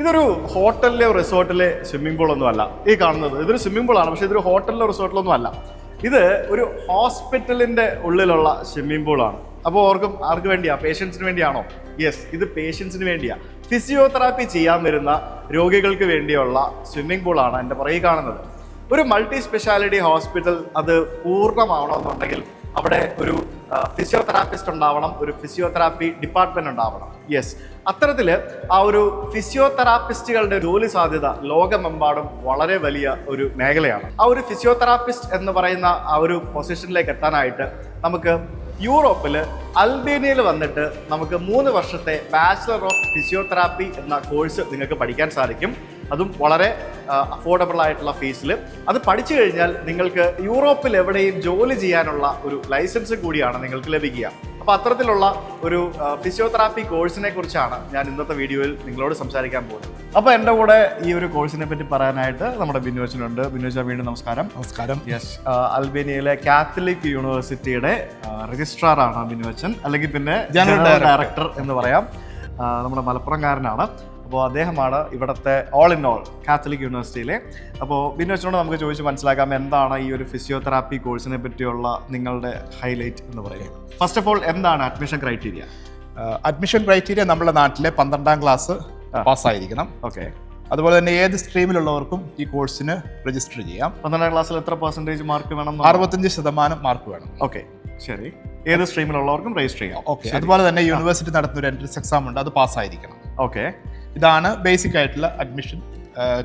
ഇതൊരു ഹോട്ടലിലെ റിസോർട്ടിലെ swimming pool ഒന്നും അല്ല. ഈ കാണുന്നത് ഇതൊരു സ്വിമ്മിംഗ് ആണ് പക്ഷേ ഇതൊരു ഹോട്ടലിലെ റിസോർട്ടിലൊന്നും അല്ല. ഇത് ഒരു ഹോസ്പിറ്റലിന്റെ ഉള്ളിലുള്ള സ്വിമ്മിംഗ് ആണ് അപ്പോൾ ഓർക്കും ആർക്ക് വേണ്ടിയാ? പേഷ്യൻസിന് വേണ്ടിയാണോ? യെസ് ഇത് പേഷ്യൻസിന് വേണ്ടിയാ. ഫിസിയോതെറാപ്പി ചെയ്യാൻ വരുന്ന രോഗികൾക്ക് വേണ്ടിയുള്ള സ്വിമ്മിംഗ് ആണ് എന്റെ പുറകെ കാണുന്നത്. ഒരു മൾട്ടി സ്പെഷ്യാലിറ്റി ഹോസ്പിറ്റൽ അത് പൂർണമാവണമെന്നുണ്ടെങ്കിൽ അവിടെ ഒരു ഫിസിയോതെറാപ്പിസ്റ്റ് ഉണ്ടാവണം ഒരു ഫിസിയോതെറാപ്പി ഡിപ്പാർട്ട്മെന്റ് ഉണ്ടാവണം. യെസ് അത്തരത്തിൽ ആ ഒരു ഫിസിയോതെറാപ്പിസ്റ്റുകളുടെ ജോലി സാധ്യത ലോകമെമ്പാടും വളരെ വലിയ ഒരു മേഖലയാണ്. ആ ഒരു ഫിസിയോതെറാപ്പിസ്റ്റ് എന്ന് പറയുന്ന ആ ഒരു പൊസിഷനിലേക്ക് എത്താനായിട്ട് നമുക്ക് യൂറോപ്പിൽ അൽബേനിയയിൽ വന്നിട്ട് നമുക്ക് മൂന്ന് വർഷത്തെ ബാച്ചിലർ ഓഫ് ഫിസിയോതെറാപ്പി എന്ന കോഴ്സ് നിങ്ങൾക്ക് പഠിക്കാൻ സാധിക്കും. അതും വളരെ അഫോർഡബിൾ ആയിട്ടുള്ള ഫീസിൽ അത് പഠിച്ചു കഴിഞ്ഞാൽ നിങ്ങൾക്ക് യൂറോപ്പിൽ എവിടെയും ജോലി ചെയ്യാനുള്ള ഒരു ലൈസൻസ് കൂടിയാണ് നിങ്ങൾക്ക് ലഭിക്കുക. അപ്പോൾ അത്തരത്തിലുള്ള ഒരു ഫിസിയോതെറാപ്പി കോഴ്സിനെ കുറിച്ചാണ് ഞാൻ ഇന്നത്തെ വീഡിയോയിൽ നിങ്ങളോട് സംസാരിക്കാൻ പോകുന്നത്. അപ്പോൾ എന്റെ കൂടെ ഈ ഒരു കോഴ്സിനെ പറ്റി പറയാനായിട്ട് നമ്മുടെ ബിനോച്ചനുണ്ട്. ബിനോച്ച വീണ്ടും നമസ്കാരം. നമസ്കാരം. യെസ് അൽബേനിയയിലെ കാത്തലിക് യൂണിവേഴ്സിറ്റിയുടെ രജിസ്ട്രാർ ആണ് ബിനുവച്ചൻ അല്ലെങ്കിൽ പിന്നെ ജനറൽ ഡയറക്ടർ എന്ന് പറയാം. നമ്മുടെ മലപ്പുറംകാരനാണ്. അപ്പോൾ അദ്ദേഹമാണ് ഇവിടുത്തെ ഓൾ ഇൻ ഓൾ കാത്തലിക് യൂണിവേഴ്സിറ്റിയിലെ അപ്പോൾ ബിനുവച്ചനോട് നമുക്ക് ചോദിച്ച് മനസ്സിലാക്കാം എന്താണ് ഈ ഒരു ഫിസിയോതെറാപ്പി കോഴ്സിനെ പറ്റിയുള്ള നിങ്ങളുടെ ഹൈലൈറ്റ് എന്ന് പറയുന്നത്. ഫസ്റ്റ് ഓഫ് ഓൾ എന്താണ് അഡ്മിഷൻ ക്രൈറ്റീരിയ അഡ്മിഷൻ ക്രൈറ്റീരിയ നമ്മുടെ നാട്ടിലെ പന്ത്രണ്ടാം ക്ലാസ് പാസ്സായിരിക്കണം. ഓക്കെ അതുപോലെ തന്നെ ഏത് സ്ട്രീമിലുള്ളവർക്കും ഈ കോഴ്സിന് രജിസ്റ്റർ ചെയ്യാം. പന്ത്രണ്ടാം ക്ലാസ്സിൽ എത്ര പെർസെന്റേജ് മാർക്ക് വേണം അറുപത്തഞ്ച് ശതമാനം മാർക്ക് വേണം. ഓക്കെ ശരി. ഏത് സ്ട്രീമിലുള്ളവർക്കും രജിസ്റ്റർ ചെയ്യാം. ഓക്കെ അതുപോലെ തന്നെ യൂണിവേഴ്സിറ്റി നടത്തുന്ന ഒരു എൻട്രൻസ് എക്സാം ഉണ്ട്. അത് പാസ്സായിരിക്കണം. ഓക്കെ ഇതാണ് ബേസിക് ആയിട്ടുള്ള അഡ്മിഷൻ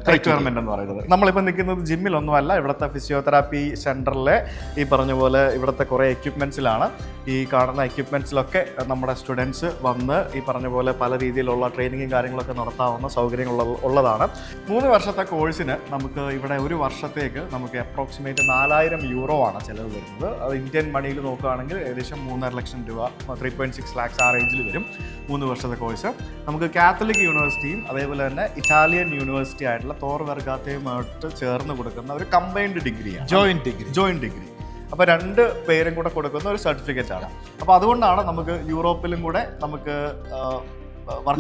റിക്വയർമെന്റ് എന്ന് പറയുന്നത്. നമ്മളിപ്പോൾ നിൽക്കുന്നത് ജിമ്മിലൊന്നുമല്ല ഇവിടുത്തെ ഫിസിയോതെറാപ്പി സെന്ററിലെ ഈ പറഞ്ഞ പോലെ ഇവിടുത്തെ കുറേ എക്യുപ്മെന്റ്സിലാണ് ഈ കാണുന്ന എക്യുപ്മെന്റ്സിലൊക്കെ നമ്മുടെ സ്റ്റുഡൻസ് വന്ന് ഈ പറഞ്ഞ പോലെ പല രീതിയിലുള്ള ട്രെയിനിങ്ങും കാര്യങ്ങളൊക്കെ നടത്താവുന്ന സൗകര്യങ്ങൾ ഉള്ളതാണ്. മൂന്ന് വർഷത്തെ കോഴ്സിന് നമുക്ക് ഇവിടെ ഒരു വർഷത്തേക്ക് നമുക്ക് അപ്രോക്സിമേറ്റ് നാലായിരം യൂറോ ആണ് ചിലവ് വരുന്നത്. അത് ഇന്ത്യൻ മണിയിൽ നോക്കുകയാണെങ്കിൽ ഏകദേശം മൂന്നര ലക്ഷം രൂപ ത്രീ പോയിന്റ് സിക്സ് ലാക്സ് ആ റേഞ്ചിൽ വരും മൂന്ന് വർഷത്തെ കോഴ്സ് നമുക്ക് കാത്തലിക് യൂണിവേഴ്സിറ്റിയും അതേപോലെ തന്നെ ഇറ്റാലിയൻ യൂണിവേഴ്സിറ്റി ആയിട്ടുള്ള തോർ വർഗാത്തയുമായിട്ട് ചേർന്ന് കൊടുക്കുന്ന ഒരു കമ്പൈൻഡ് ഡിഗ്രിയാണ് ജോയിന്റ് ഡിഗ്രി ജോയിന്റ് ഡിഗ്രി അപ്പോൾ രണ്ട് പേരും കൂടെ കൊടുക്കുന്ന ഒരു സർട്ടിഫിക്കറ്റ് ആണ്. അപ്പോൾ അതുകൊണ്ടാണ് നമുക്ക് യൂറോപ്പിലും കൂടെ നമുക്ക്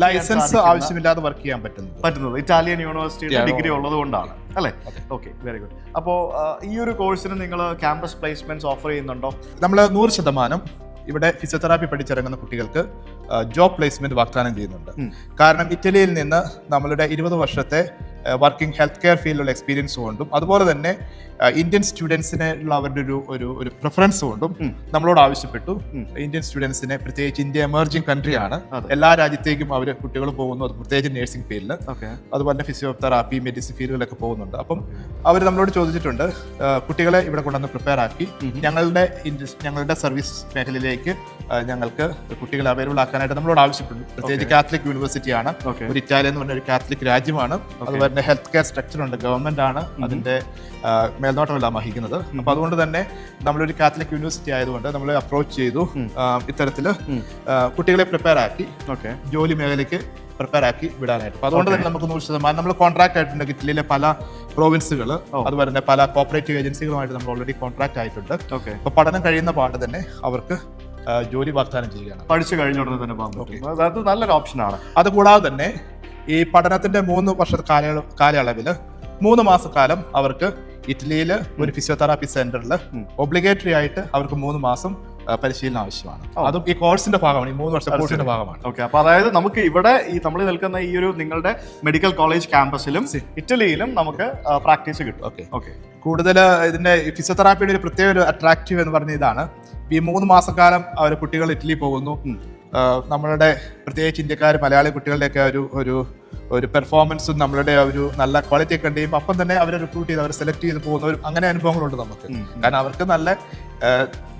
ലൈസൻസ് ആവശ്യമില്ലാതെ വർക്ക് ചെയ്യാൻ പറ്റുന്നത്. പറ്റുന്നത്. ഇറ്റാലിയൻ യൂണിവേഴ്സിറ്റിയുടെ ഡിഗ്രി ഉള്ളത് കൊണ്ടാണ് അല്ലേ. ഓക്കെ വെരി ഗുഡ് അപ്പോൾ ഈ ഒരു കോഴ്സിന് നിങ്ങൾ ക്യാമ്പസ് പ്ലേസ്മെന്റ്സ് ഓഫർ ചെയ്യുന്നുണ്ടോ? നമ്മൾ നൂറ് ശതമാനം ഇവിടെ ഫിസിയോതെറാപ്പി പഠിച്ചിറങ്ങുന്ന കുട്ടികൾക്ക് ജോബ് പ്ലേസ്മെന്റ് വാഗ്ദാനം ചെയ്യുന്നുണ്ട്. കാരണം ഇറ്റലിയിൽ നിന്ന് നമ്മളുടെ ഇരുപത് വർഷത്തെ വർക്കിംഗ് ഹെൽത്ത് കെയർ ഫീൽഡിലുള്ള എക്സ്പീരിയൻസ് കൊണ്ടും അതുപോലെ തന്നെ ഇന്ത്യൻ സ്റ്റുഡൻസിനുള്ള അവരുടെ ഒരു ഒരു ഒരു പ്രിഫറൻസ് കൊണ്ടും നമ്മളോട് ആവശ്യപ്പെട്ടു. ഇന്ത്യൻ സ്റ്റുഡൻസിനെ പ്രത്യേകിച്ച് ഇന്ത്യ എമർജിംഗ് കൺട്രി ആണ്. എല്ലാ രാജ്യത്തേക്കും അവർ കുട്ടികൾ പോകുന്നു. അത് പ്രത്യേകിച്ച് നഴ്സിംഗ് ഫീൽഡിൽ ഓക്കെ. അതുപോലെ തന്നെ ഫിസിയോതെറാപ്പി മെഡിസിൻ ഫീൽഡിലൊക്കെ പോകുന്നുണ്ട്. അപ്പം അവർ നമ്മളോട് ചോദിച്ചിട്ടുണ്ട് കുട്ടികളെ ഇവിടെ കൊണ്ടുവന്ന് പ്രിപ്പയർ ആക്കി. ഞങ്ങളുടെ ഞങ്ങളുടെ സർവീസ് മേഖലയിലേക്ക് ഞങ്ങൾക്ക് കുട്ടികളെ അവൈലബിൾ ആക്കാനായിട്ട് നമ്മളോട് ആവശ്യപ്പെട്ടു. പ്രത്യേകിച്ച് കാത്തലിക് യൂണിവേഴ്സിറ്റിയാണ് ഒരു ഇറ്റാലിയ എന്ന് പറഞ്ഞ ഒരു കാത്തലിക് രാജ്യമാണ്. അതുപോലെ തന്നെ ഹെൽത്ത് കെയർ സ്ട്രക്ചർ ഉണ്ട്. ഗവൺമെന്റ് ആണ് അതിന്റെ മേൽനോട്ടമെല്ലാം വഹിക്കുന്നത്. അപ്പോൾ അതുകൊണ്ട് തന്നെ നമ്മളൊരു കാത്തലിക് യൂണിവേഴ്സിറ്റി ആയതുകൊണ്ട് നമ്മൾ അപ്രോച്ച് ചെയ്തു ഇത്തരത്തിൽ കുട്ടികളെ പ്രിപ്പയർ ആക്കി ഓക്കെ. ജോലി മേഖലയ്ക്ക് പ്രിപ്പയർ ആക്കി വിടാനായിട്ട്. അപ്പോൾ അതുകൊണ്ട് തന്നെ നമുക്ക് നൂറ് ശതമാനം നമ്മൾ കോൺട്രാക്ട് ആയിട്ടുണ്ട് ഇറ്റലിയിലെ പല പ്രോവിൻസുകൾ അതുപോലെ തന്നെ പല കോപ്പറേറ്റീവ് ഏജൻസികളുമായിട്ട് നമ്മൾ ഓൾറെഡി കോൺട്രാക്ട് ആയിട്ടുണ്ട്. ഓക്കെ. അപ്പോൾ പഠനം കഴിയുന്ന പാട് തന്നെ അവർക്ക് ജോലി വാഗ്ദാനം ചെയ്യുകയാണ്. പഠിച്ചു കഴിഞ്ഞ ഉടനെ തന്നെ പോകാൻ പറ്റും. അത് നല്ലൊരു ഓപ്ഷനാണ് അതുകൂടാതെ തന്നെ ഈ പഠനത്തിന്റെ മൂന്ന് വർഷ കാല കാലയളവിൽ മൂന്ന് മാസക്കാലം അവർക്ക് ഇറ്റലിയിൽ ഒരു ഫിസിയോതെറാപ്പി സെന്ററിൽ ഒബ്ലിഗേറ്ററി ആയിട്ട് അവർക്ക് മൂന്ന് മാസം പരിശീലനം ആവശ്യമാണ്. അതും ഈ കോഴ്സിന്റെ ഭാഗമാണ് ഈ മൂന്ന് വർഷ കോഴ്സിന്റെ ഭാഗമാണ്. ഓക്കെ അപ്പൊ അതായത് നമുക്ക് ഇവിടെ ഈ നമ്മൾ നിൽക്കുന്ന ഈ ഒരു നിങ്ങളുടെ മെഡിക്കൽ കോളേജ് ക്യാമ്പസിലും ഇറ്റലിയിലും നമുക്ക് പ്രാക്ടീസ് കിട്ടും. ഓക്കെ. ഓക്കെ. കൂടുതൽ ഇതിന്റെ ഫിസിയോതെറാപ്പിയുടെ ഒരു പ്രത്യേക ഒരു അട്രാക്റ്റീവ് എന്ന് പറഞ്ഞ ഇതാണ്. ഈ മൂന്ന് മാസക്കാലം അവർ കുട്ടികൾ ഇറ്റലി പോകുന്നു. നമ്മളുടെ പ്രത്യേകിച്ച് ഇന്ത്യക്കാർ മലയാളി കുട്ടികളുടെയൊക്കെ ഒരു ഒരു ഒരു പെർഫോമൻസും നമ്മളുടെ ഒരു നല്ല ക്വാളിറ്റി ഒക്കെ ഉണ്ടെങ്കിൽ അപ്പം തന്നെ അവരെ റിക്രൂട്ട് ചെയ്ത് അവരെ സെലക്ട് ചെയ്ത് പോകുന്ന ഒരു അങ്ങനെ അനുഭവങ്ങളുണ്ട് നമുക്ക്. കാരണം അവർക്ക് നല്ല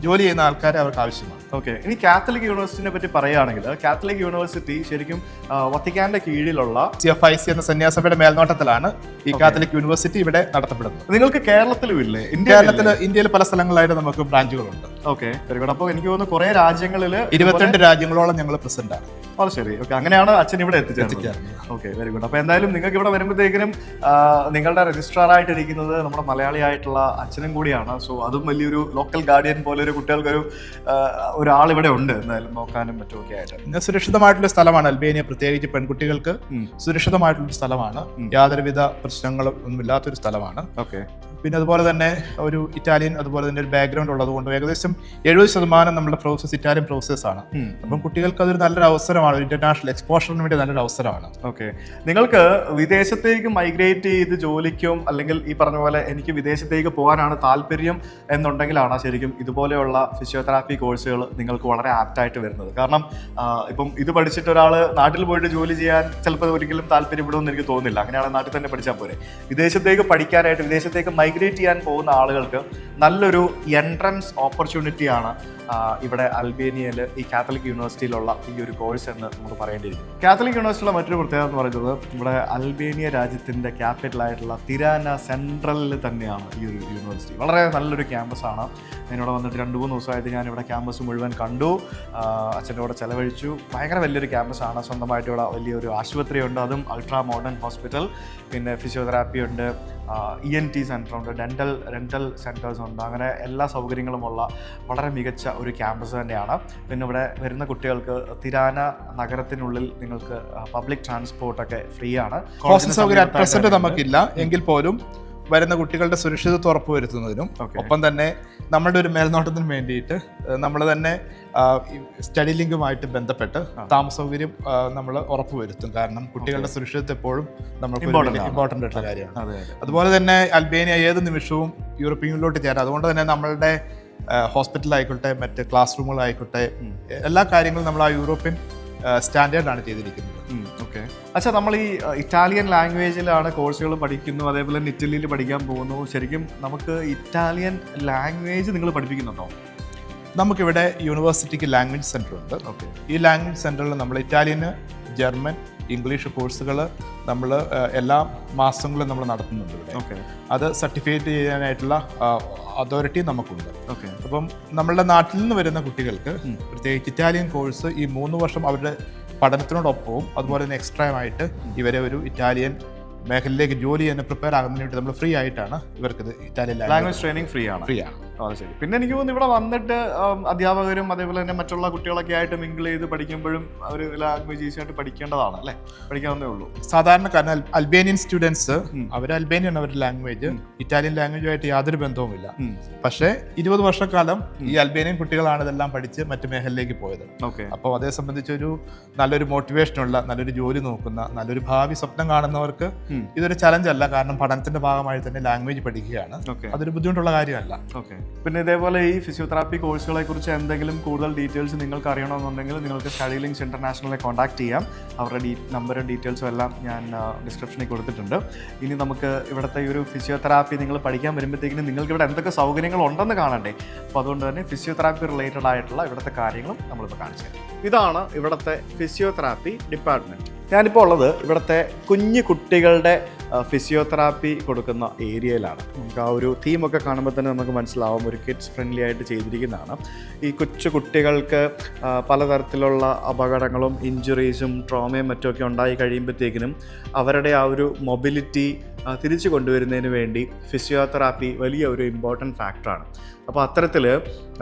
ജോലി ചെയ്യുന്ന ആൾക്കാരെ അവർക്ക് ആവശ്യമാണ്. ഓക്കെ ഇനി കാത്തലിക് യൂണിവേഴ്സിറ്റിനെ പറ്റി പറയുകയാണെങ്കിൽ കാത്തലിക് യൂണിവേഴ്സിറ്റി ശരിക്കും വത്തിക്കാന്റെ കീഴിലുള്ള സി എഫ് ഐ സി എന്ന സന്യാസഭയുടെ മേൽനോട്ടത്തിലാണ് ഈ കാത്തലിക് യൂണിവേഴ്സിറ്റി ഇവിടെ നടത്തപ്പെടുന്നത്. നിങ്ങൾക്ക് കേരളത്തിലും ഇല്ലേ? കേരളത്തിൽ ഇന്ത്യയിൽ പല സ്ഥലങ്ങളിലായിട്ട് നമുക്ക് ബ്രാഞ്ചുകളുണ്ട് ഓക്കെ അപ്പോൾ എനിക്ക് തോന്നുന്നു കുറെ രാജ്യങ്ങളിൽ ഇരുപത്തിരണ്ട് രാജ്യങ്ങളോളം ഞങ്ങൾ പ്രസന്റ് ആണ്. ശരി. ഓക്കെ അങ്ങനെയാണ് അച്ഛൻ ഇവിടെ എത്തിച്ചേർന്നത്. ഓക്കെ വെരി ഗുഡ് അപ്പോൾ എന്തായാലും നിങ്ങൾക്ക് ഇവിടെ വരുമ്പോഴത്തേക്കിനും നിങ്ങളുടെ രജിസ്ട്രാർ ആയിട്ടിരിക്കുന്നത് നമ്മുടെ മലയാളി ആയിട്ടുള്ള അച്ഛനും കൂടിയാണ്. സോ അതും വലിയൊരു ലോക്കൽ ഗാർഡിയൻ പോലെ ഒരു കുട്ടികൾക്കൊരു ഒരാൾ ഇവിടെ ഉണ്ട്. എന്തായാലും നോക്കാനും മറ്റുമൊക്കെ ആയിട്ട്. സുരക്ഷിതമായിട്ടുള്ള സ്ഥലമാണ് അൽബേനിയ. പ്രത്യേകിച്ച് പെൺകുട്ടികൾക്ക്. സുരക്ഷിതമായിട്ടുള്ള സ്ഥലമാണ്. യാതൊരുവിധ പ്രശ്നങ്ങളും ഒന്നുമില്ലാത്തൊരു സ്ഥലമാണ്. ഓക്കെ പിന്നെ അതുപോലെ തന്നെ ഒരു ഇറ്റാലിയൻ അതുപോലെ തന്നെ ഒരു ബാക്ക്ഗ്രൗണ്ട് ഉള്ളതുകൊണ്ട് ഏകദേശം എഴുപത് ശതമാനം നമ്മുടെ പ്രോസസ് ഇറ്റാലിയൻ പ്രോസസ് ആണ്. അപ്പം കുട്ടികൾക്ക് അതൊരു നല്ലൊരു അവസരമാണ് ഇന്റർനാഷണൽ എക്സ്പോഷറിന് വേണ്ടി നല്ലൊരു അവസരമാണ്. ഓക്കെ നിങ്ങൾക്ക് വിദേശത്തേക്ക് മൈഗ്രേറ്റ് ചെയ്ത് ജോലിക്കും അല്ലെങ്കിൽ ഈ പറഞ്ഞ പോലെ എനിക്ക് വിദേശത്തേക്ക് പോകാനാണ് താല്പര്യം എന്നുണ്ടെങ്കിലാണ് ശരിക്കും ഇതുപോലെയുള്ള ഫിസിയോതെറാപ്പി കോഴ്സുകൾ നിങ്ങൾക്ക് വളരെ ആപ്റ്റായിട്ട് വരുന്നത്. കാരണം ഇപ്പം ഇത് പഠിച്ചിട്ട് ഒരാൾ നാട്ടിൽ പോയിട്ട് ജോലി ചെയ്യാൻ ചിലപ്പോൾ ഒരിക്കലും താല്പര്യപ്പെടുമെന്ന് എനിക്ക് തോന്നുന്നില്ല. അങ്ങനെയാണ് നാട്ടിൽ തന്നെ പഠിച്ചാൽ പോരെ. വിദേശത്തേക്ക് പഠിക്കാനായിട്ട് വിദേശത്തേക്ക് മൈഗ്രേറ്റ് ചെയ്യാൻ പോകുന്ന ആളുകൾക്ക് നല്ലൊരു എൻട്രൻസ് ഓപ്പർച്യൂണിറ്റിയാണ് ഇവിടെ അൽബേനിയയിൽ ഈ കാത്തലിക് യൂണിവേഴ്സിറ്റിയിലുള്ള ഈ ഒരു കോഴ്സ് എന്ന് നമുക്ക് പറയേണ്ടിയിരിക്കും കാത്തലിക് യൂണിവേഴ്സിറ്റിയിലെ മറ്റൊരു പ്രത്യേകത എന്ന് പറയുന്നത് ഇവിടെ അൽബേനിയ രാജ്യത്തിന്റെ ക്യാപിറ്റലായിട്ടുള്ള തിരാന സെൻട്രലിൽ തന്നെയാണ് ഈ ഒരു യൂണിവേഴ്സിറ്റി. വളരെ നല്ലൊരു ക്യാമ്പസാണ് ഞാനിവിടെ വന്നിട്ട് രണ്ട് മൂന്ന് ദിവസമായിട്ട് ഇവിടെ ക്യാമ്പസ് മുഴുവൻ കണ്ടു. അച്ഛന്റെ കൂടെ ചെലവഴിച്ചു. ഭയങ്കര വലിയൊരു ക്യാമ്പസാണ് സ്വന്തമായിട്ട് ഇവിടെ വലിയൊരു ആശുപത്രിയുണ്ട്. അതും അൾട്രാ മോഡേൺ ഹോസ്പിറ്റൽ പിന്നെ ഫിസിയോതെറാപ്പി ഉണ്ട്. ഇ എൻ ടി സെന്റർ ഉണ്ട് ഡെന്റൽ ഡെന്റൽ സെന്റേഴ്സ് ഉണ്ട്. അങ്ങനെ എല്ലാ സൗകര്യങ്ങളുമുള്ള വളരെ മികച്ച ഒരു ക്യാമ്പസ് തന്നെയാണ്. പിന്നെ ഇവിടെ വരുന്ന കുട്ടികൾക്ക് തിരാന നഗരത്തിനുള്ളിൽ നിങ്ങൾക്ക് പബ്ലിക് ട്രാൻസ്പോർട്ടൊക്കെ ഫ്രീ ആണ്. ഹോസ്റ്റൽ സൗകര്യം അറ്റ് നമുക്കില്ല. എങ്കിൽ പോലും വരുന്ന കുട്ടികളുടെ സുരക്ഷിതത്വം ഉറപ്പുവരുത്തുന്നതിനും ഒപ്പം തന്നെ നമ്മുടെ ഒരു മേൽനോട്ടത്തിന് വേണ്ടിയിട്ട് നമ്മൾ തന്നെ സ്റ്റഡി ലിങ്കുമായിട്ട് ബന്ധപ്പെട്ട് താമസ സൗകര്യം നമ്മൾ ഉറപ്പുവരുത്തും. കാരണം കുട്ടികളുടെ സുരക്ഷിതത്വം എപ്പോഴും നമുക്ക് ആണ്. ഇമ്പോർട്ടന്റ് ആയിട്ടുള്ള കാര്യമാണ്. അതെ അതെ. അതുപോലെ തന്നെ അൽബേനിയ ഏത് നിമിഷവും യൂറോപ്യൻ യൂണിയനിലോട്ട് ചേരാം. അതുകൊണ്ട് തന്നെ നമ്മളുടെ ഹോസ്പിറ്റലായിക്കോട്ടെ മറ്റ് ക്ലാസ് റൂമുകളായിക്കോട്ടെ എല്ലാ കാര്യങ്ങളും നമ്മൾ ആ യൂറോപ്യൻ സ്റ്റാൻഡേർഡാണ് ചെയ്തിരിക്കുന്നത്. അച്ഛാ നമ്മൾ ഈ ഇറ്റാലിയൻ ലാംഗ്വേജിലാണ് കോഴ്സുകൾ പഠിക്കുന്നു അതേപോലെ തന്നെ ഇറ്റലിയിൽ പഠിക്കാൻ പോകുന്നു. ശരിക്കും നമുക്ക് ഇറ്റാലിയൻ ലാംഗ്വേജ് നിങ്ങൾ പഠിപ്പിക്കുന്നുണ്ടോ? നമുക്കിവിടെ യൂണിവേഴ്സിറ്റിക്ക് ലാംഗ്വേജ് സെന്റർ ഉണ്ട്. ഓക്കെ ഈ ലാംഗ്വേജ് സെന്ററിൽ നമ്മൾ ഇറ്റാലിയന് ജർമ്മൻ ഇംഗ്ലീഷ് കോഴ്സുകൾ നമ്മൾ എല്ലാ മാസങ്ങളും നമ്മൾ നടത്തുന്നുണ്ട് ഇവിടെ. ഓക്കെ. അത് സർട്ടിഫിക്കറ്റ് ചെയ്യാനായിട്ടുള്ള അതോറിറ്റി നമുക്കുണ്ട്. ഓക്കെ. അപ്പം നമ്മളുടെ നാട്ടിൽ നിന്ന് വരുന്ന കുട്ടികൾക്ക് പ്രത്യേകിച്ച് ഇറ്റാലിയൻ കോഴ്സ് ഈ മൂന്ന് വർഷം അവരുടെ പഠനത്തിനോടൊപ്പവും അതുപോലെ തന്നെ എക്സ്ട്രാ ആയിട്ട് ഇവരെ ഒരു ഇറ്റാലിയൻ മേഖലയിലേക്ക് ജോലി ചെയ്യാൻ പ്രിപ്പയർ ആകുന്നതിന് വേണ്ടി നമ്മൾ ഫ്രീ ആയിട്ടാണ് ഇവർക്ക് ഇത് ഇറ്റാലിയൻ ലാംഗ്വേജ് ട്രെയിനിങ് ഫ്രീ ആണ്. ഫ്രീ ആണ് അത് ശരി. പിന്നെ എനിക്ക് തോന്നുന്നു ഇവിടെ വന്നിട്ട് അധ്യാപകരും അതേപോലെ തന്നെ മറ്റുള്ള കുട്ടികളൊക്കെ ആയിട്ട് മിങ്കിൾ ചെയ്ത് പഠിക്കുമ്പോഴും ഒരു ലാംഗ്വേജ് ഈസി ആയിട്ട് പഠിക്കേണ്ടതാണ് അല്ലേ? പഠിക്കാവുന്നേ ഉള്ളൂ. സാധാരണ കാരണം അൽബേനിയൻ സ്റ്റുഡൻസ് അവർ അൽബേനിയൻ അവരുടെ ലാംഗ്വേജ് ഇറ്റാലിയൻ ലാംഗ്വേജുമായിട്ട് യാതൊരു ബന്ധവുമില്ല പക്ഷേ ഇരുപത് വർഷക്കാലം ഈ അൽബേനിയൻ കുട്ടികളാണ് ഇതെല്ലാം പഠിച്ച് മറ്റു മേഖലയിലേക്ക് പോയത്. ഓക്കെ. അപ്പോൾ അതേ സംബന്ധിച്ചൊരു നല്ലൊരു മോട്ടിവേഷനുള്ള നല്ലൊരു ജോലി നോക്കുന്ന നല്ലൊരു ഭാവി സ്വപ്നം കാണുന്നവർക്ക് ഇതൊരു ചലഞ്ച് അല്ല. കാരണം പഠനത്തിന്റെ ഭാഗമായി തന്നെ ലാംഗ്വേജ് പഠിക്കുകയാണ്. അതൊരു ബുദ്ധിമുട്ടുള്ള കാര്യമല്ല. പിന്നെ ഇതേപോലെ ഈ ഫിസിയോതെറാപ്പി കോഴ്സുകളെ കുറിച്ച് എന്തെങ്കിലും കൂടുതൽ ഡീറ്റെയിൽസ് നിങ്ങൾക്ക് അറിയണമെന്നുണ്ടെങ്കിൽ നിങ്ങൾക്ക് സ്റ്റഡി ലിങ്ക്സ് ഇന്റർനാഷണലെ കോൺടാക്ട് ചെയ്യാം. അവരുടെ ഡീ നമ്പറും ഡീറ്റെയിൽസും എല്ലാം ഞാൻ ഡിസ്ക്രിപ്ഷനിൽ കൊടുത്തിട്ടുണ്ട്. ഇനി നമുക്ക് ഇവിടുത്തെ ഈ ഒരു ഫിസിയോതെറാപ്പി നിങ്ങൾ പഠിക്കാൻ വരുമ്പോഴത്തേക്കിനും നിങ്ങൾക്ക് ഇവിടെ എന്തൊക്കെ സൗകര്യങ്ങൾ ഉണ്ടെന്ന് കാണണ്ടേ? അപ്പോൾ അതുകൊണ്ട് തന്നെ ഫിസിയോതെറാപ്പി റിലേറ്റഡ് ആയിട്ടുള്ള ഇവിടുത്തെ കാര്യങ്ങളും നമ്മളിപ്പോൾ കാണിച്ചു തരാം. ഇതാണ് ഇവിടുത്തെ ഫിസിയോതെറാപ്പി ഡിപ്പാർട്ട്മെന്റ് ഞാനിപ്പോൾ ഉള്ളത് ഇവിടുത്തെ കുഞ്ഞു കുട്ടികളുടെ ഫിസിയോതെറാപ്പി കൊടുക്കുന്ന ഏരിയയിലാണ്. നമുക്ക് ആ ഒരു തീമൊക്കെ കാണുമ്പോൾ തന്നെ നമുക്ക് മനസ്സിലാവും ഒരു കിഡ്സ് ഫ്രണ്ട്ലി ആയിട്ട് ചെയ്തിരിക്കുന്നതാണ്. ഈ കൊച്ചു കുട്ടികൾക്ക് പലതരത്തിലുള്ള അപകടങ്ങളും ഇഞ്ചുറീസും ട്രോമയും മറ്റുമൊക്കെ ഉണ്ടായി കഴിയുമ്പോഴത്തേക്കിനും അവരുടെ ആ ഒരു മൊബിലിറ്റി തിരിച്ചു കൊണ്ടുവരുന്നതിന് വേണ്ടി ഫിസിയോതെറാപ്പി വലിയ ഒരു ഇമ്പോർട്ടന്റ് ഫാക്ടറാണ് അപ്പോൾ അത്തരത്തിൽ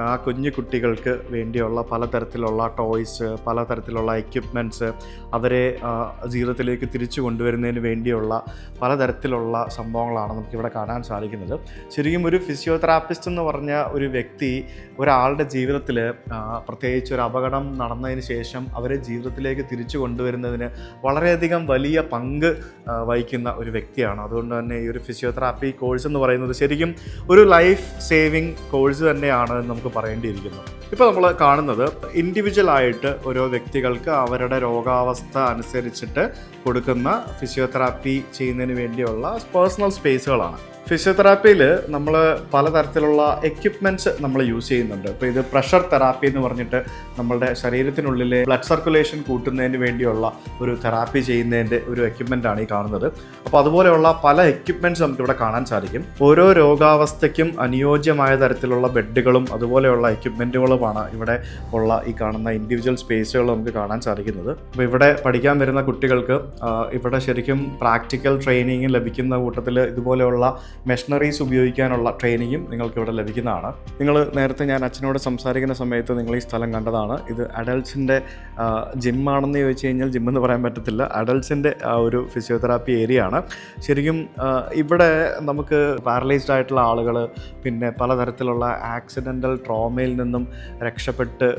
ആ കുഞ്ഞു കുട്ടികൾക്ക് വേണ്ടിയുള്ള പലതരത്തിലുള്ള ടോയ്സ് പലതരത്തിലുള്ള എക്യുപ്മെന്റ്സ് അവരെ ജീവിതത്തിലേക്ക് തിരിച്ചു കൊണ്ടുവരുന്നതിന് വേണ്ടിയുള്ള പലതരത്തിലുള്ള സംഭവങ്ങളാണ് നമുക്കിവിടെ കാണാൻ സാധിക്കുന്നത്. ശരിക്കും ഒരു ഫിസിയോതെറാപ്പിസ്റ്റ് എന്ന് പറഞ്ഞ ഒരു വ്യക്തി ഒരാളുടെ ജീവിതത്തിൽ പ്രത്യേകിച്ച് ഒരു അപകടം നടന്നതിന് ശേഷം അവരെ ജീവിതത്തിലേക്ക് തിരിച്ചു കൊണ്ടുവരുന്നതിന് വളരെയധികം വലിയ പങ്ക് വഹിക്കുന്ന ഒരു വ്യക്തിയാണ്. അതുകൊണ്ട് തന്നെ ഈ ഒരു ഫിസിയോതെറാപ്പി കോഴ്സ് എന്ന് പറയുന്നത് ശരിക്കും ഒരു ലൈഫ് സേവിങ് കോഴ്സ് തന്നെയാണ് നമുക്ക് പറയേണ്ടിയിരിക്കുന്നു. ഇപ്പോൾ നമ്മൾ കാണുന്നത് ഇൻഡിവിജ്വലായിട്ട് ഓരോ വ്യക്തികൾക്ക് അവരുടെ രോഗാവസ്ഥ അനുസരിച്ചിട്ട് കൊടുക്കുന്ന ഫിസിയോതെറാപ്പി ചെയ്യുന്നതിന് വേണ്ടിയുള്ള പേഴ്സണൽ സ്പേസുകളാണ് ഫിസിയോതെറാപ്പിയിൽ നമ്മൾ പലതരത്തിലുള്ള എക്യുപ്മെന്റ്സ് നമ്മൾ യൂസ് ചെയ്യുന്നുണ്ട്. ഇപ്പോൾ ഇത് പ്രഷർ തെറാപ്പി എന്ന് പറഞ്ഞിട്ട് നമ്മളുടെ ശരീരത്തിനുള്ളിലെ ബ്ലഡ് സർക്കുലേഷൻ കൂട്ടുന്നതിന് വേണ്ടിയുള്ള ഒരു തെറാപ്പി ചെയ്യുന്നതിന്റെ ഒരു എക്യുപ്മെന്റ് ആണ് ഈ കാണുന്നത്. അപ്പോൾ അതുപോലെയുള്ള പല എക്യുപ്മെന്റ്സ് നമുക്കിവിടെ കാണാൻ സാധിക്കും. ഓരോ രോഗാവസ്ഥയ്ക്കും അനുയോജ്യമായ തരത്തിലുള്ള ബെഡുകളും അതുപോലെയുള്ള എക്യുപ്മെന്റുകളുമാണ് ഇവിടെ ഉള്ള ഈ കാണുന്ന ഇൻഡിവിജ്വൽ സ്പേസുകൾ നമുക്ക് കാണാൻ സാധിക്കുന്നത്. അപ്പോൾ ഇവിടെ പഠിക്കാൻ വരുന്ന കുട്ടികൾക്ക് ഇവിടെ ശരിക്കും പ്രാക്ടിക്കൽ ട്രെയിനിങ് ലഭിക്കുന്ന കൂട്ടത്തിൽ ഇതുപോലെയുള്ള മെഷീനറീസ് ഉപയോഗിക്കാനുള്ള ട്രെയിനിങ്ങും നിങ്ങൾക്ക് ഇവിടെ ലഭിക്കുന്നതാണ്. നിങ്ങൾ നേരത്തെ ഞാൻ അച്ഛനോട് സംസാരിക്കുന്ന സമയത്ത് നിങ്ങൾ ഈ സ്ഥലം കണ്ടതാണ്. ഇത് അഡൾട്ട്സിന്റെ ജിമ്മാണെന്ന് ചോദിച്ചു കഴിഞ്ഞാൽ ജിമ്മെന്ന് പറയാൻ പറ്റത്തില്ല. അഡൾട്ട്സിന്റെ ആ ഒരു ഫിസിയോതെറാപ്പി ഏരിയ ആണ്. ശരിക്കും ഇവിടെ നമുക്ക് പാരലൈസ്ഡ് ആയിട്ടുള്ള ആളുകൾ പിന്നെ പലതരത്തിലുള്ള ആക്സിഡന്റൽ ട്രോമയിൽ നിന്നും രക്ഷപ്പെട്ട്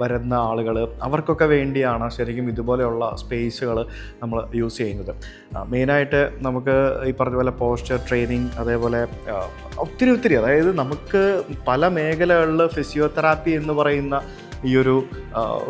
വരുന്ന ആളുകൾ അവർക്കൊക്കെ വേണ്ടിയാണ് ശരിക്കും ഇതുപോലെയുള്ള സ്പേസുകൾ നമ്മൾ യൂസ് ചെയ്യുന്നത്. മെയിനായിട്ട് നമുക്ക് ഈ പറഞ്ഞ പോലെ പോസ്ചർ ട്രെയിനിങ് അതേപോലെ ഒത്തിരി ഒത്തിരി. അതായത് നമുക്ക് പല മേഖലകളിൽ ഫിസിയോതെറാപ്പി എന്ന് പറയുന്ന ഈ ഒരു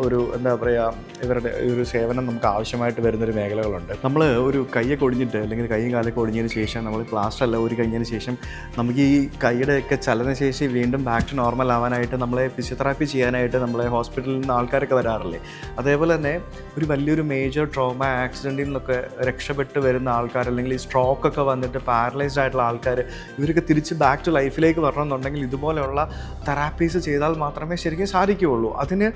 ഒരു എന്താ പറയുക ഇവരുടെ ഒരു സേവനം നമുക്ക് ആവശ്യമായിട്ട് വരുന്നൊരു മേഖലകളുണ്ട്. നമ്മൾ ഒരു കൈയൊക്കെ ഒടിഞ്ഞിട്ട് അല്ലെങ്കിൽ കൈയും കാലൊക്കെ ഒടിഞ്ഞതിന് ശേഷം നമ്മൾ പ്ലാസ്റ്റർ അല്ല ഒരു കഴിഞ്ഞതിന് ശേഷം നമുക്ക് ഈ കൈയുടെയൊക്കെ ചലനശേഷി വീണ്ടും ബാക്ക് ടു നോർമൽ ആവാനായിട്ട് നമ്മളെ ഫിസിയോതെറാപ്പി ചെയ്യാനായിട്ട് നമ്മളെ ഹോസ്പിറ്റലിൽ നിന്ന് ആൾക്കാരൊക്കെ വരാറില്ലേ? അതേപോലെ തന്നെ ഒരു വലിയൊരു മേജർ ട്രോമ ആക്സിഡന്റിൽ നിന്നൊക്കെ രക്ഷപ്പെട്ട് വരുന്ന ആൾക്കാർ അല്ലെങ്കിൽ ഈ സ്ട്രോക്കൊക്കെ വന്നിട്ട് പാരലൈസ്ഡ് ആയിട്ടുള്ള ആൾക്കാർ ഇവരൊക്കെ തിരിച്ച് ബാക്ക് ടു ലൈഫിലേക്ക് വരണമെന്നുണ്ടെങ്കിൽ ഇതുപോലെയുള്ള തെറാപ്പീസ് ചെയ്താൽ മാത്രമേ ശരിക്കും സാധിക്കുകയുള്ളൂ. അതിന്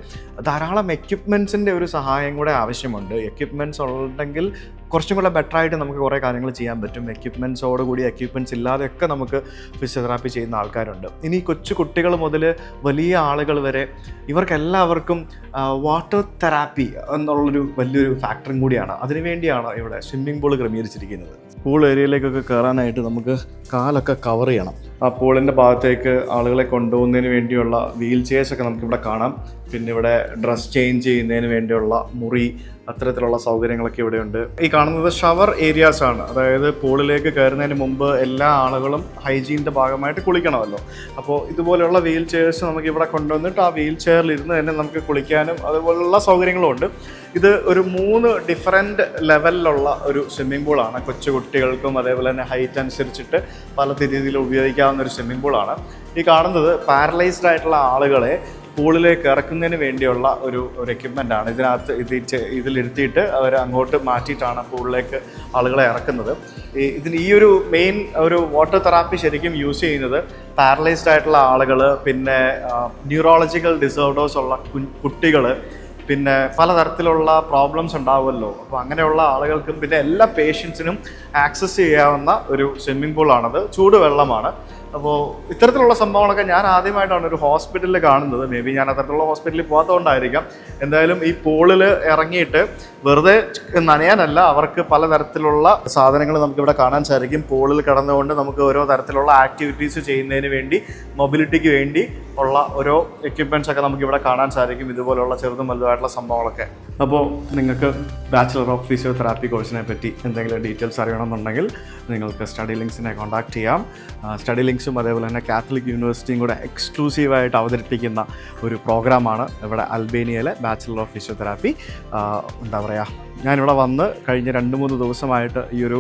ധാരാളം എക്യുപ്മെൻസിന്റെ ഒരു സഹായം കൂടെ ആവശ്യമുണ്ട്. എക്യുപ്മെന്റ്സ് ഉണ്ടെങ്കിൽ കുറച്ചും കൂടെ ബെറ്റർ ആയിട്ട് നമുക്ക് കുറേ കാര്യങ്ങൾ ചെയ്യാൻ പറ്റും. എക്യുപ്മെന്റ്സോട് കൂടി എക്യുപ്മെന്റ്സ് ഇല്ലാതെയൊക്കെ നമുക്ക് ഫിസിയോതെറാപ്പി ചെയ്യുന്ന ആൾക്കാരുണ്ട്. ഇനി കൊച്ചു കുട്ടികൾ മുതൽ വലിയ ആളുകൾ വരെ ഇവർക്കെല്ലാവർക്കും വാട്ടർ തെറാപ്പി എന്നുള്ളൊരു വലിയൊരു ഫാക്ടറും കൂടിയാണ്. അതിനുവേണ്ടിയാണ് ഇവിടെ സ്വിമ്മിംഗ് പൂൾ ക്രമീകരിച്ചിരിക്കുന്നത്. പൂൾ ഏരിയയിലേക്കൊക്കെ കയറാനായിട്ട് നമുക്ക് കാലൊക്കെ കവർ ചെയ്യണം. ആ പൂളിന്റെ ഭാഗത്തേക്ക് ആളുകളെ കൊണ്ടുപോകുന്നതിന് വേണ്ടിയുള്ള വീൽ ചെയർസ് ഒക്കെ നമുക്കിവിടെ കാണാം. പിന്നെ ഇവിടെ ഡ്രസ് ചേഞ്ച് ചെയ്യുന്നതിന് വേണ്ടിയുള്ള മുറി അത്തരത്തിലുള്ള സൗകര്യങ്ങളൊക്കെ ഇവിടെയുണ്ട്. ഈ കാണുന്നത് ഷവർ ഏരിയാസ് ആണ്. അതായത് പൂളിലേക്ക് കയറുന്നതിന് മുമ്പ് എല്ലാ ആളുകളും ഹൈജീന്റെ ഭാഗമായിട്ട് കുളിക്കണമല്ലോ. അപ്പോൾ ഇതുപോലെയുള്ള വീൽ ചെയർസ് നമുക്ക് ഇവിടെ കൊണ്ടുവന്നിട്ട് ആ വീൽ ചെയറിൽ ഇരുന്ന് തന്നെ നമുക്ക് കുളിക്കാനും അതുപോലുള്ള സൗകര്യങ്ങളും ഉണ്ട്. ഇത് ഒരു മൂന്ന് ഡിഫറെന്റ് ലെവലിലുള്ള ഒരു സ്വിമ്മിംഗ് പൂളാണ് കൊച്ചു കുട്ടികൾക്കും അതേപോലെ തന്നെ ഹൈറ്റ് അനുസരിച്ചിട്ട് പല രീതിയിൽ ഉപയോഗിക്കാവുന്ന ഒരു സ്വിമ്മിംഗ് പൂളാണ് ഈ കാണുന്നത് പാരലൈസ്ഡ് ആയിട്ടുള്ള ആളുകളെ പൂളിലേക്ക് ഇറക്കുന്നതിന് വേണ്ടിയുള്ള ഒരു ഒരു എക്യുപ്മെന്റ് ആണ്. ഇതിനകത്ത് ഇത് ഇതിലിരുത്തിയിട്ട് അവർ അങ്ങോട്ട് മാറ്റിയിട്ടാണ് പൂളിലേക്ക് ആളുകളെ ഇറക്കുന്നത്. ഇതിന് ഈ ഒരു മെയിൻ ഒരു വാട്ടർ തെറാപ്പി ശരിക്കും യൂസ് ചെയ്യുന്നത് പാരലൈസ്ഡ് ആയിട്ടുള്ള ആളുകൾ പിന്നെ ന്യൂറോളജിക്കൽ ഡിസോർഡേഴ്സ് ഉള്ള കുട്ടികൾ പിന്നെ പലതരത്തിലുള്ള പ്രോബ്ലംസ് ഉണ്ടാവുമല്ലോ. അപ്പോൾ അങ്ങനെയുള്ള ആളുകൾക്കും പിന്നെ എല്ലാ പേഷ്യൻസിനും ആക്സസ് ചെയ്യാവുന്ന ഒരു സ്വിമ്മിംഗ് പൂളാണത് ചൂടുവെള്ളമാണ്. അപ്പോൾ ഇത്തരത്തിലുള്ള സംഭവങ്ങളൊക്കെ ഞാൻ ആദ്യമായിട്ടാണ് ഒരു ഹോസ്പിറ്റലിൽ കാണുന്നത്. മേ ബി ഞാൻ അത്തരത്തിലുള്ള ഹോസ്പിറ്റലിൽ പോകാത്തതുകൊണ്ടായിരിക്കാം എന്തായാലും ഈ പൂളിൽ ഇറങ്ങിയിട്ട് വെറുതെ നനയാനല്ല അവർക്ക് പലതരത്തിലുള്ള സാധനങ്ങൾ നമുക്കിവിടെ കാണാൻ സാധിക്കും. പൂളിൽ കിടന്നുകൊണ്ട് നമുക്ക് ഓരോ തരത്തിലുള്ള ആക്ടിവിറ്റീസ് ചെയ്യുന്നതിന് വേണ്ടി മൊബിലിറ്റിക്ക് വേണ്ടി ഉള്ള ഓരോ എക്യുപ്മെന്റ്സ് ഒക്കെ നമുക്കിവിടെ കാണാൻ സാധിക്കും. ഇതുപോലുള്ള ചെറുതും വലുതായിട്ടുള്ള സംഭവങ്ങളൊക്കെ. അപ്പോൾ നിങ്ങൾക്ക് ബാച്ചിലർ ഓഫ് ഫിസിയോതെറാപ്പി കോഴ്സിനെ പറ്റി എന്തെങ്കിലും ഡീറ്റെയിൽസ് അറിയണമെന്നുണ്ടെങ്കിൽ നിങ്ങൾക്ക് സ്റ്റഡി ലിങ്ക്സിനെ കോൺടാക്ട് ചെയ്യാം. സ്റ്റഡി ലിങ്ക്സും അതേപോലെ തന്നെ കാത്തലിക് യൂണിവേഴ്സിറ്റിയും കൂടെ എക്സ്ക്ലൂസീവായിട്ട് അവതരിപ്പിക്കുന്ന ഒരു പ്രോഗ്രാമാണ് ഇവിടെ അൽബേനിയയിലെ ബാച്ചിലർ ഓഫ് ഫിസിയോതെറാപ്പി എന്താ പറയുക ഞാനിവിടെ വന്ന് കഴിഞ്ഞ രണ്ട് മൂന്ന് ദിവസമായിട്ട് ഈ ഒരു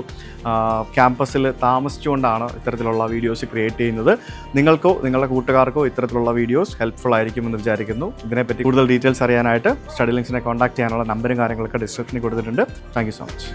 ക്യാമ്പസിൽ താമസിച്ചുകൊണ്ടാണ് ഇത്തരത്തിലുള്ള വീഡിയോസ് ക്രിയേറ്റ് ചെയ്യുന്നത്. നിങ്ങൾക്കോ നിങ്ങളുടെ കൂട്ടുകാർക്കോ ഇത്തരത്തിലുള്ള വീഡിയോസ് ഹെൽപ്ഫുൾ ആയിരിക്കുമെന്ന് വിചാരിക്കുന്നു. ഇതിനെപ്പറ്റി കൂടുതൽ ഡീറ്റെയിൽസ് അറിയാനായിട്ട് സ്റ്റഡി ലിങ്ക്സിനെ കോൺടാക്ട് ചെയ്യാനുള്ള നമ്പറും കാര്യങ്ങളൊക്കെ ഡിസ്ക്രിപ്ഷനിൽ കൊടുത്തിട്ടുണ്ട്. Thank so much